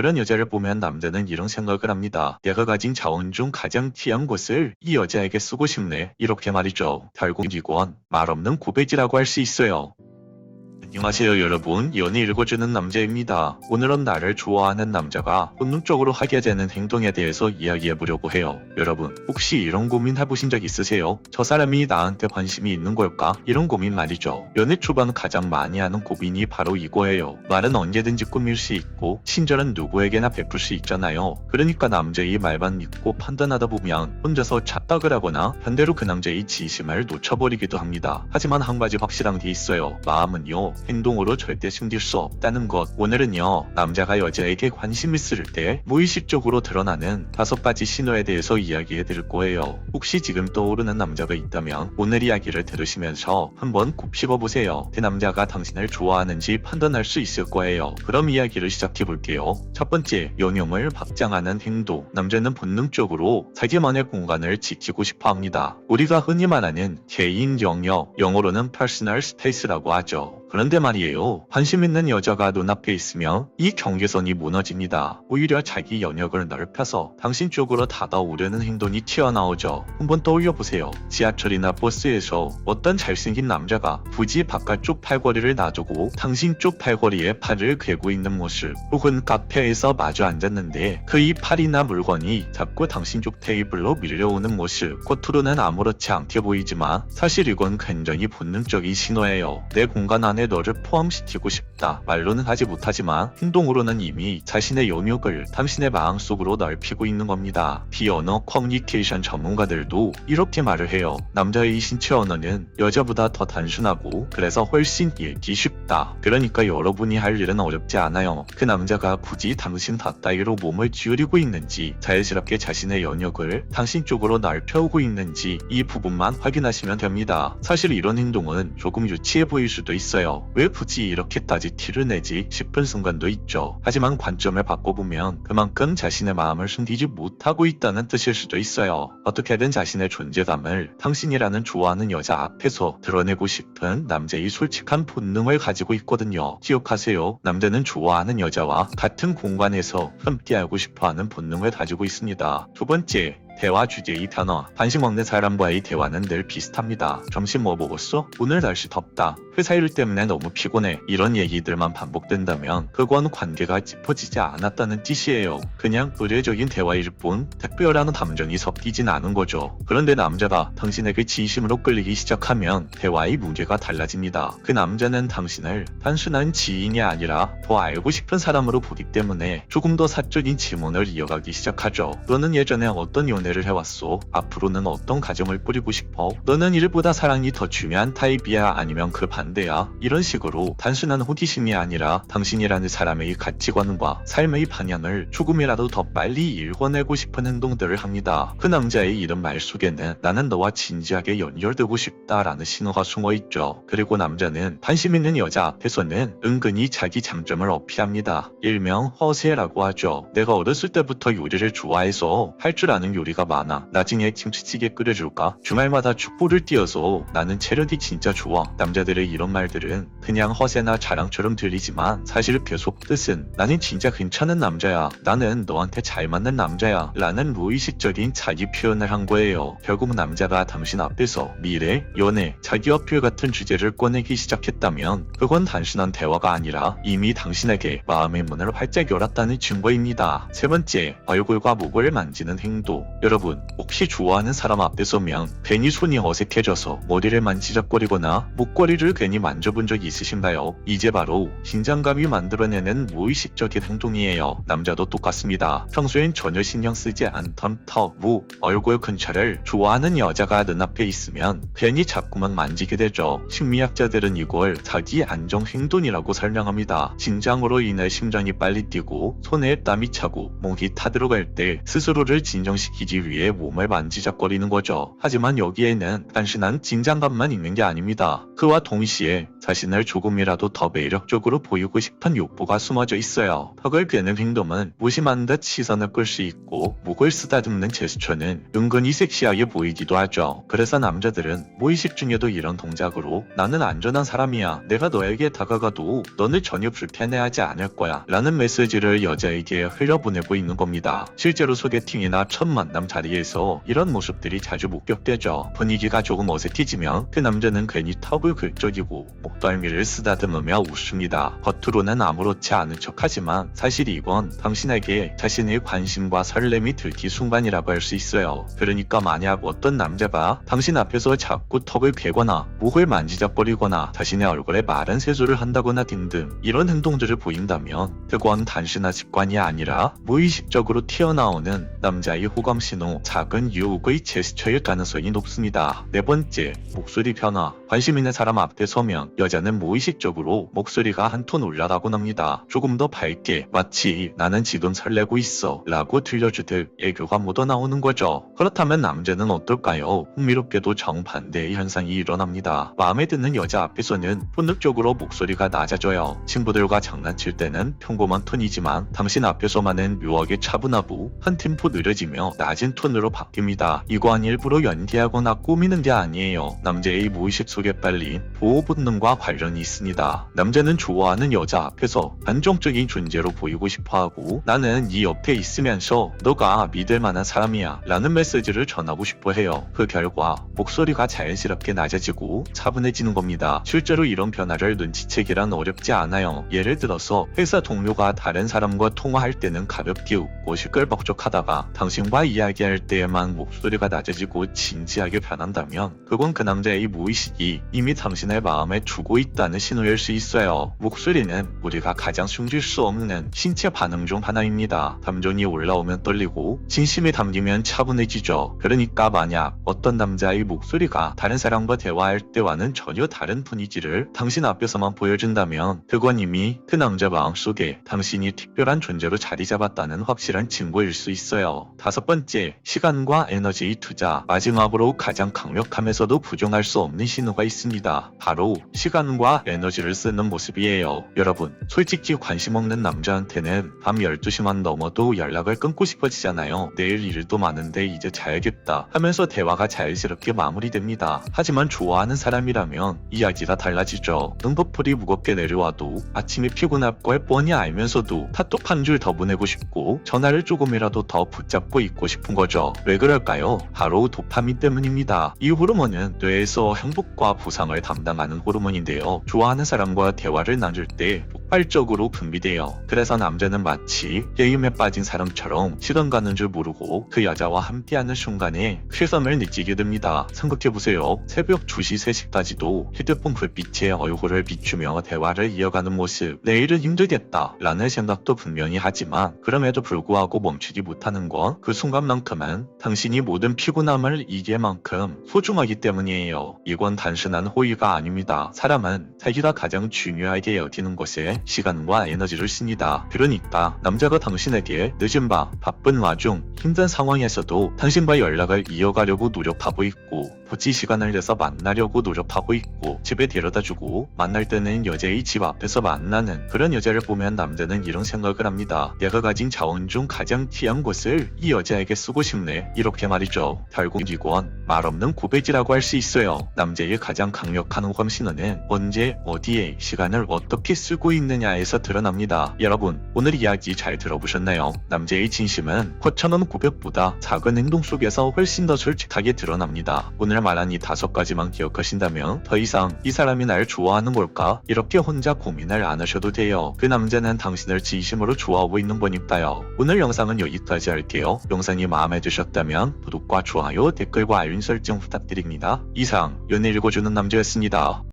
그런 여자를 보면 남자는 이런 생각을 합니다. 내가 가진 자원 중 가장 귀한 것을 이 여자에게 쓰고 싶네. 이렇게 말이죠. 결국 이건 말없는 고백이라고 할 수 있어요. 안녕하세요 여러분 연애 읽어주는 남자입니다. 오늘은 나를 좋아하는 남자가 본능적으로 하게 되는 행동에 대해서 이야기해보려고 해요. 여러분 혹시 이런 고민 해보신 적 있으세요? 저 사람이 나한테 관심이 있는 걸까? 이런 고민 말이죠. 연애 초반 가장 많이 하는 고민이 바로 이거예요. 말은 언제든지 꾸밀 수 있고 친절은 누구에게나 베풀 수 있잖아요. 그러니까 남자의 말만 믿고 판단하다 보면 혼자서 착각을 하거나 반대로 그 남자의 진심을 놓쳐버리기도 합니다. 하지만 한 가지 확실한 게 있어요. 마음은요 행동으로 절대 숨길 수 없다는 것. 오늘은요, 남자가 여자에게 관심 있을 때 무의식적으로 드러나는 다섯 가지 신호에 대해서 이야기해 드릴 거예요. 혹시 지금 떠오르는 남자가 있다면 오늘 이야기를 들으시면서 한번 곱씹어 보세요. 그 남자가 당신을 좋아하는지 판단할 수 있을 거예요. 그럼 이야기를 시작해 볼게요. 첫 번째, 연용을 확장하는 행동. 남자는 본능적으로 자기만의 공간을 지키고 싶어 합니다. 우리가 흔히 말하는 개인 영역, 영어로는 personal space라고 하죠. 그런데 말이에요. 관심 있는 여자가 눈앞에 있으면 이 경계선이 무너집니다. 오히려 자기 영역을 넓혀서 당신 쪽으로 다가오려는 행동이 튀어나오죠. 한번 떠올려 보세요. 지하철이나 버스에서 어떤 잘생긴 남자가 굳이 바깥쪽 팔걸이를 놔두고 당신 쪽 팔걸이에 팔을 괴고 있는 모습 혹은 카페에서 마주 앉았는데 그 이 팔이나 물건이 자꾸 당신 쪽 테이블로 밀려오는 모습 겉으로는 아무렇지 않게 보이지만 사실 이건 굉장히 본능적인 신호예요. 내 공간 안에 너를 포함시키고 싶다. 말로는 하지 못하지만 행동으로는 이미 자신의 영역을 당신의 마음속으로 넓히고 있는 겁니다. 비언어 커뮤니케이션 전문가들도 이렇게 말을 해요. 남자의 신체 언어는 여자보다 더 단순하고 그래서 훨씬 읽기 쉽다. 그러니까 여러분이 할 일은 어렵지 않아요. 그 남자가 굳이 당신 닷다이로 몸을 기울이고 있는지 자연스럽게 자신의 영역을 당신 쪽으로 넓혀오고 있는지 이 부분만 확인하시면 됩니다. 사실 이런 행동은 조금 유치해 보일 수도 있어요. 왜 굳이 이렇게까지 티를 내지 싶은 순간도 있죠. 하지만 관점을 바꿔보면 그만큼 자신의 마음을 숨기지 못하고 있다는 뜻일 수도 있어요. 어떻게든 자신의 존재감을 당신이라는 좋아하는 여자 앞에서 드러내고 싶은 남자의 솔직한 본능을 가지고 있거든요. 기억하세요. 남자는 좋아하는 여자와 같은 공간에서 함께하고 싶어하는 본능을 가지고 있습니다. 두 번째, 대화 주제의 단어. 간식 먹는 사람과의 대화는 늘 비슷합니다. 점심 뭐 먹었어? 오늘 날씨 덥다. 회사 일 때문에 너무 피곤해. 이런 얘기들만 반복된다면 그건 관계가 짚어지지 않았다는 뜻이에요. 그냥 의례적인 대화일 뿐 특별한 감정이 섞이진 않은 거죠. 그런데 남자가 당신에게 진심으로 끌리기 시작하면 대화의 무게가 달라집니다. 그 남자는 당신을 단순한 지인이 아니라 더 알고 싶은 사람으로 보기 때문에 조금 더 사적인 질문을 이어가기 시작하죠. 너는 예전에 어떤 연애를 해왔어? 앞으로는 어떤 가정을 꾸리고 싶어? 너는 일보다 사랑이 더 중요한 타입이야? 아니면 그 반 대야? 이런 식으로 단순한 호기심이 아니라 당신이라는 사람의 가치관과 삶의 방향을 조금이라도 더 빨리 읽어내고 싶은 행동들을 합니다. 그 남자의 이런 말 속에는 나는 너와 진지하게 연결되고 싶다라는 신호가 숨어 있죠. 그리고 남자는 관심 있는 여자 앞에서는 은근히 자기 장점을 어필합니다. 일명 허세라고 하죠. 내가 어렸을 때부터 요리를 좋아해서 할 줄 아는 요리가 많아. 나중에 김치찌개 끓여줄까? 주말마다 축구를 뛰어서 나는 체력이 진짜 좋아. 남자들의 이런 말들은 그냥 허세나 자랑처럼 들리지만 사실 계속 뜻은 나는 진짜 괜찮은 남자야. 나는 너한테 잘 맞는 남자야. 라는 무의식적인 자기 표현을 한 거예요. 결국 남자가 당신 앞에서 미래, 연애, 자기 어필 같은 주제를 꺼내기 시작했다면 그건 단순한 대화가 아니라 이미 당신에게 마음의 문을 활짝 열었다는 증거입니다. 세 번째, 얼굴과 목을 만지는 행동. 여러분, 혹시 좋아하는 사람 앞에 서면 괜히 손이 어색해져서 머리를 만지작거리거나 목걸이를 괜히 만져본 적 있으신가요? 이제 바로 긴장감이 만들어내는 무의식적인 행동이에요. 남자도 똑같습니다. 평소엔 전혀 신경 쓰지 않던 턱, 무, 얼굴 근처를 좋아하는 여자가 눈앞에 있으면 괜히 자꾸만 만지게 되죠. 심리학자들은 이걸 자기 안정 행동이라고 설명합니다. 긴장으로 인해 심장이 빨리 뛰고 손에 땀이 차고 목이 타들어갈 때 스스로를 진정시키기 위해 몸을 만지작거리는 거죠. 하지만 여기에는 단순한 긴장감만 있는 게 아닙니다. 그와 동시에 동시에 자신을 조금이라도 더 매력적으로 보이고 싶은 욕구가 숨어져 있어요. 턱을 괴는 행동은 무심한 듯 시선을 끌 수 있고 목을 쓰다듬는 제스처는 은근히 섹시하게 보이기도 하죠. 그래서 남자들은 무의식 중에도 이런 동작으로 나는 안전한 사람이야. 내가 너에게 다가가도 너는 전혀 불편해하지 않을 거야. 라는 메시지를 여자에게 흘려보내고 있는 겁니다. 실제로 소개팅이나 첫 만남 자리에서 이런 모습들이 자주 목격되죠. 분위기가 조금 어색해지면 그 남자는 괜히 턱을 긁적이 고 목덜미를 쓰다듬으며 웃습니다. 겉으로는 아무렇지 않은 척하지만 사실 이건 당신에게 자신의 관심과 설렘이 들기 순간이라고 할 수 있어요. 그러니까 만약 어떤 남자가 당신 앞에서 자꾸 턱을 괴거나 목을 만지작거리거나 자신의 얼굴에 마른 세수를 한다거나 등등 이런 행동들을 보인다면 그건 단순한 습관이 아니라 무의식적으로 튀어나오는 남자의 호감 신호, 작은 유혹의 제스처일 가능성이 높습니다. 네 번째, 목소리 변화. 관심 있는 사람 앞에 서면 여자는 무의식적으로 목소리가 한 톤 올라가곤 합니다. 조금 더 밝게 마치 나는 지금 설레고 있어 라고 들려주듯 애교가 묻어나오는 거죠. 그렇다면 남자는 어떨까요? 흥미롭게도 정반대의 현상이 일어납니다. 마음에 드는 여자 앞에서는 본능적으로 목소리가 낮아져요. 친구들과 장난칠 때는 평범한 톤이지만 당신 앞에서만은 묘하게 차분하고 한 템포 느려지며 낮은 톤으로 바뀝니다. 이건 일부러 연기하거나 꾸미는 게 아니에요. 남자의 무의식 속에 빨린 보호 본능과 관련이 있습니다. 남자는 좋아하는 여자 앞에서 안정적인 존재로 보이고 싶어 하고 나는 네 옆에 있으면서 너가 믿을 만한 사람이야 라는 메시지를 전하고 싶어 해요. 그 결과 목소리가 자연스럽게 낮아지고 차분해지는 겁니다. 실제로 이런 변화를 눈치채기란 어렵지 않아요. 예를 들어서 회사 동료가 다른 사람과 통화할 때는 가볍게 웃고 시끌벅적하다가 당신과 이야기할 때에만 목소리가 낮아지고 진지하게 변한다면 그건 그 남자의 무의식이 이미 당신의 마음에 두고 있다는 신호일 수 있어요. 목소리는 우리가 가장 숨길 수 없는 신체 반응 중 하나입니다. 감정이 올라오면 떨리고 진심이 담기면 차분해지죠. 그러니까 만약 어떤 남자의 목소리가 다른 사람과 대화할 때와는 전혀 다른 분위기를 당신 앞에서만 보여준다면 그건 이미 그 남자 마음속에 당신이 특별한 존재로 자리 잡았다는 확실한 증거일 수 있어요. 다섯 번째, 시간과 에너지의 투자. 마지막으로 가장 강력하면서도 부정할 수 없는 신호가 있습니다. 바로 시간과 에너지를 쓰는 모습이에요. 여러분, 솔직히 관심 없는 남자한테는 밤 12시만 넘어도 연락을 끊고 싶어지잖아요. 내일 일도 많은데 이제 자야겠다 하면서 대화가 자연스럽게 마무리됩니다. 하지만 좋아하는 사람이라면 이야기가 달라지죠. 눈꺼풀이 무겁게 내려와도 아침이 피곤할 걸 뻔히 알면서도 카톡 한 줄 더 보내고 싶고 전화를 조금이라도 더 붙잡고 있고 싶은 거죠. 왜 그럴까요? 바로 도파민 때문입니다. 이 호르몬은 뇌에서 행복과 보상을 담당하는 호르몬인데요. 좋아하는 사람과 대화를 나눌 때 폭발적으로 분비돼요. 그래서 남자는 마치 게임에 빠진 사람처럼 시간 가는 줄 모르고 그 여자와 함께하는 순간에 쾌감을 느끼게 됩니다. 생각해보세요. 새벽 2시, 3시까지도 휴대폰 불빛에 얼굴을 비추며 대화를 이어가는 모습. 내일은 힘들겠다 라는 생각도 분명히 하지만 그럼에도 불구하고 멈추지 못하는 건 그 순간만큼은 당신이 모든 피곤함을 이길 만큼 소중하기 때문이에요. 이건 단순한 호의가 아닙니다. 사람은 자기가 가장 중요하게 여기는 것에 시간과 에너지를 씁니다. 그러니까 남자가 당신에게 늦은 밤, 바쁜 와중, 힘든 상황에서도 당신과 연락을 이어가려고 노력하고 있고 굳이 시간을 내서 만나려고 노력하고 있고 집에 데려다주고 만날 때는 여자의 집 앞에서 만나는 그런 여자를 보면 남자는 이런 생각을 합니다. 내가 가진 자원 중 가장 귀한 것을 이 여자에게 쓰고 싶네. 이렇게 말이죠. 결국 이건 말없는 고백이라고 할 수 있어요. 남자의 가장 강력한 호감 신호는 언제 어디에 시간을 어떻게 쓰고 있 느냐에서 드러납니다. 여러분 오늘 이야기 잘 들어보셨나요? 남자의 진심은 거창한 고백보다 작은 행동 속에서 훨씬 더 솔직하게 드러납니다. 오늘 말한 이 다섯 가지만 기억하신다면 더 이상 이 사람이 날 좋아하는 걸까? 이렇게 혼자 고민을 안 하셔도 돼요. 그 남자는 당신을 진심으로 좋아하고 있는 거니까요. 오늘 영상은 여기까지 할게요. 영상이 마음에 드셨다면 구독과 좋아요, 댓글과 알림 설정 부탁드립니다. 이상 연애 읽어주는 남자였습니다.